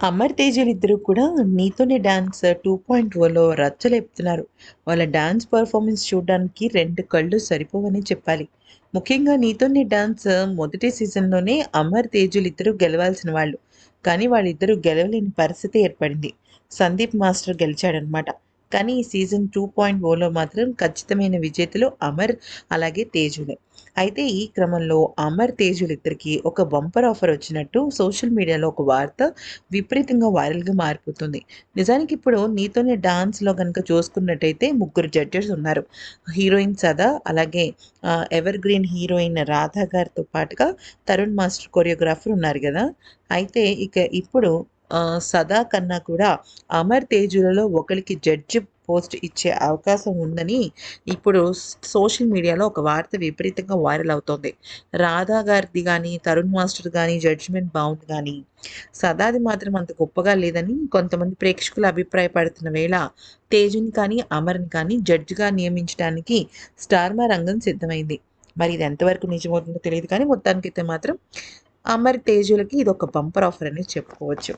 అమర్ తేజలు ఇద్దరు కూడా నీతోనే డాన్స్ టూ పాయింట్ ఓలో రచ్చలేపుతున్నారు వాళ్ళ డాన్స్ పర్ఫార్మెన్స్ చూడడానికి రెండు కళ్ళు సరిపోవని చెప్పాలి. ముఖ్యంగా నీతోనే డాన్స్ మొదటి సీజన్లోనే అమర్ తేజులు ఇద్దరు గెలవాల్సిన వాళ్ళు. కానీ వాళ్ళిద్దరూ గెలవలేని పరిస్థితి ఏర్పడింది. సందీప్ మాస్టర్ గెలిచాడనమాట. కానీ ఈ సీజన్ టూ పాయింట్ ఓలో మాత్రం ఖచ్చితమైన విజేతలు అమర్ అలాగే తేజులే. అయితే ఈ క్రమంలో అమర్ తేజులు ఇద్దరికి ఒక బంపర్ ఆఫర్ వచ్చినట్టు సోషల్ మీడియాలో ఒక వార్త విపరీతంగా వైరల్గా మారిపోతుంది. నిజానికి ఇప్పుడు నీతోనే డాన్స్లో కనుక చూసుకున్నట్టయితే ముగ్గురు జడ్జెస్ ఉన్నారు. హీరోయిన్ సదా అలాగే ఎవర్ గ్రీన్ హీరోయిన్ రాధా గారితో పాటుగా తరుణ్ మాస్టర్ కొరియోగ్రాఫర్ ఉన్నారు కదా. అయితే ఇక ఇప్పుడు సదా కన్నా కూడా అమర్ తేజులలో ఒకరికి జడ్జి పోస్ట్ ఇచ్చే అవకాశం ఉందని ఇప్పుడు సోషల్ మీడియాలో ఒక వార్త విపరీతంగా వైరల్ అవుతోంది. రాధా గారిది కానీ తరుణ్ మాస్టర్ కానీ జడ్జిమెంట్ బౌండ్ కానీ సదాది మాత్రం అంత గొప్పగా లేదని కొంతమంది ప్రేక్షకులు అభిప్రాయపడుతున్న వేళ తేజుని కానీ అమర్ని కానీ జడ్జిగా నియమించడానికి స్టార్మా రంగం సిద్ధమైంది. మరి ఇది ఎంతవరకు నిజమవుతుందో తెలియదు కానీ మొత్తానికైతే మాత్రం అమర్ తేజులకి ఇది ఒక బంపర్ ఆఫర్ అనేది చెప్పుకోవచ్చు.